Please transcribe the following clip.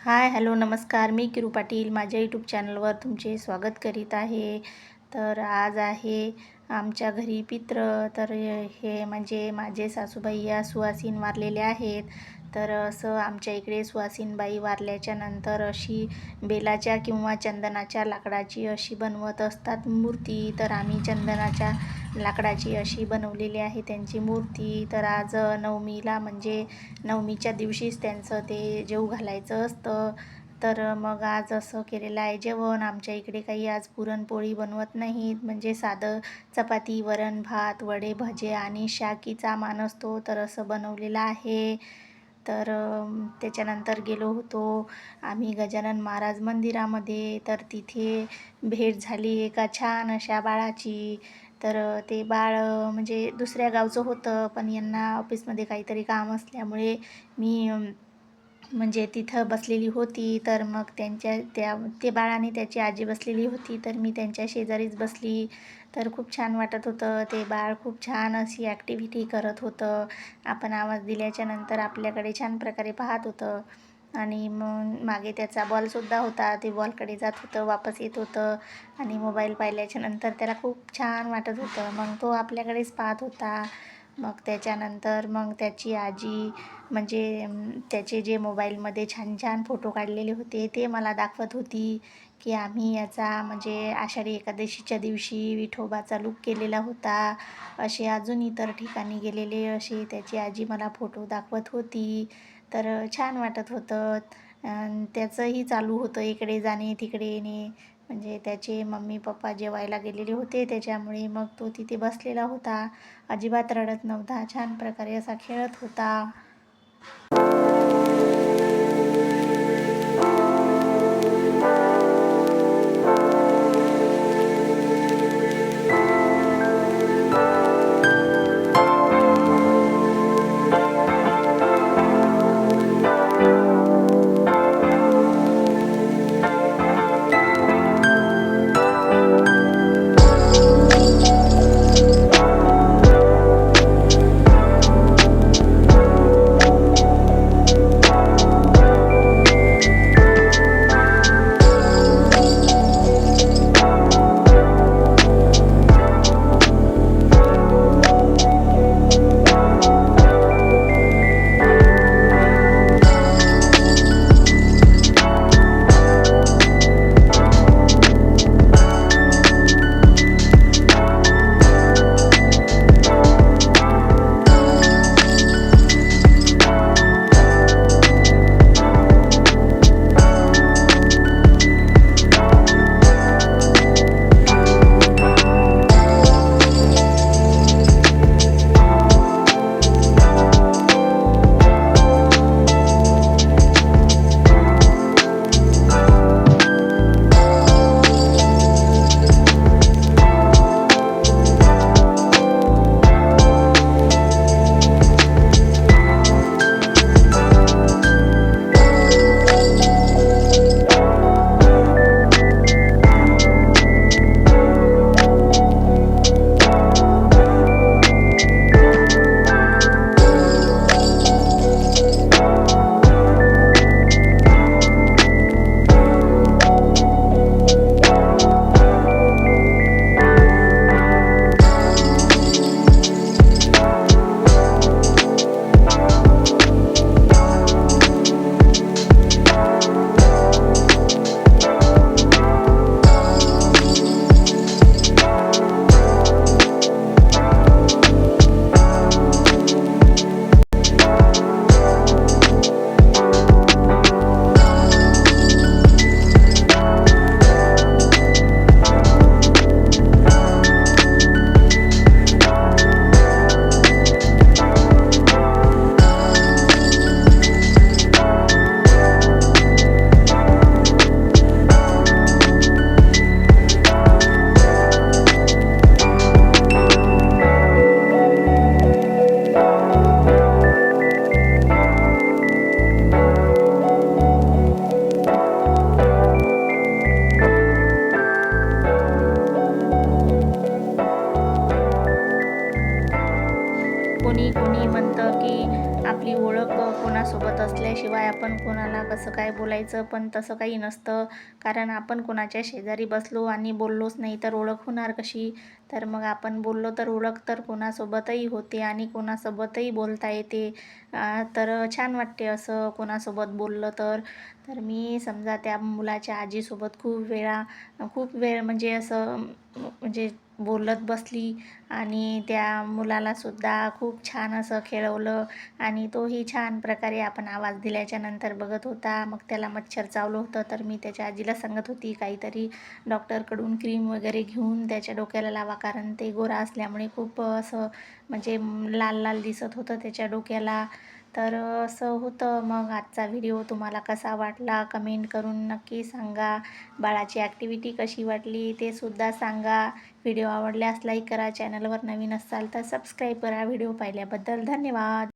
Hi hello नमस्कार. मी किरू पाटील. माझ्या YouTube चॅनलवर तुमचे स्वागत करीत आहे. तर आज आहे आमच्या घरी पित्र. तर हे म्हणजे माझे सासूबाई या सुवासीन वारलेले आहेत. तर असं आमच्या इकडे सुवासीनबाई वारल्याच्या नंतर अशी बेलाच्या किंवा चंदनाच्या लाकडाची अशी बनवत असतात मूर्ती. तर आम्ही चंदनाच्या लाकडाची अशी बनवलेली आहे. त्यांची मूर्ती तर आज नवमीला म्हणजे नवमीच्या दिवशीच त्यांचं ते जेव घालायचं असतं. तर मग आज असं केलेलं आहे जेवण. आमच्या इकडे काही आज पुरणपोळी बनवत नाहीत. म्हणजे साधं चपाती वरण भात वडे भजे आणि शाकीचा मान असतो. तर असं बनवलेलं आहे. तर त्याच्यानंतर गेलो होतो आम्ही गजानन महाराज मंदिरामध्ये. तर तिथे भेट झाली एका छान अशा बाळाची. तर ते बाळ म्हणजे दुसऱ्या गावचं होतं पण यांना ऑफिसमध्ये काहीतरी काम असल्यामुळे मी म्हणजे तिथं बसलेली होती. तर मग त्यांच्या त्या ते बाळाने त्याची आजी बसलेली होती. तर मी त्यांच्या शेजारीच बसली. तर खूप छान वाटत होतं. ते बाळ खूप छान अशी ॲक्टिव्हिटी करत होतं. आपण आवाज दिल्याच्या नंतर आपल्याकडे छान प्रकारे पाहत होतं. आणि मग मागे त्याचा बॉलसुद्धा होता. ते बॉलकडे जात होतं वापस येत होतं आणि मोबाईल पाहिल्याच्या नंतर त्याला खूप छान वाटत होतं. मग तो आपल्याकडेच पाहत होता. मग त्याच्यानंतर मग त्याची आजी म्हणजे त्याचे जे मोबाईलमध्ये छान छान फोटो काढलेले होते ते मला दाखवत होती की आम्ही याचा म्हणजे आषाढी एकादशीच्या दिवशी विठोबाचा लूक केलेला होता. असे अजून इतर ठिकाणी गेलेले असे त्याची आजी मला फोटो दाखवत होती. तर छान वाटत होतं. त्याचंही चालू होतं इकडे जाणे तिकडे येणे. म्हणजे त्याचे मम्मी पप्पा जेवायला गेलेले होते. त्याच्यामुळे मग तो तिथे बसलेला होता. अजिबात रडत नव्हता. छान प्रकारे असा खेळत होता. की आपली ओळख कोणासोबत असल्याशिवाय आपण कोणाला कसं काय बोलायचं पण तसं काही नसतं. कारण आपण कोणाच्या शेजारी बसलो आणि बोललोच नाही तर ओळख होणार कशी? तर मग आपण बोललो तर ओळख तर कोणासोबतही होते आणि कोणासोबतही बोलता येते. तर छान वाटते असं कोणासोबत बोललं तर. तर मी समजा त्या मुलाच्या आजीसोबत खूप वेळा खूप वेळ म्हणजे असं म्हणजे बोलत बसली आणि त्या मुलालासुद्धा खूप छान असं खेळवलं आणि तोही छान प्रकारे आपण आवाज दिल्याच्या नंतर बघत होता. मग त्याला मच्छर चावलं होतं. तर मी त्याच्या आजीला सांगत होती काहीतरी डॉक्टरकडून क्रीम वगैरे घेऊन त्याच्या डोक्याला लावा. कारण ते गोरा असल्यामुळे खूप असं म्हणजे लाल लाल दिसत होतं त्याच्या डोक्याला. तर असं होतं. मग आजचा व्हिडिओ तुम्हाला कसा वाटला? कमेंट करून नक्की सांगा. बाळाची ॲक्टिव्हिटी कशी वाटली ते सुद्धा सांगा. व्हिडिओ आवडल्यास लाईक करा. चॅनलवर नवीन असाल तर सबस्क्राईब करा. व्हिडिओ पाहिल्याबद्दल धन्यवाद.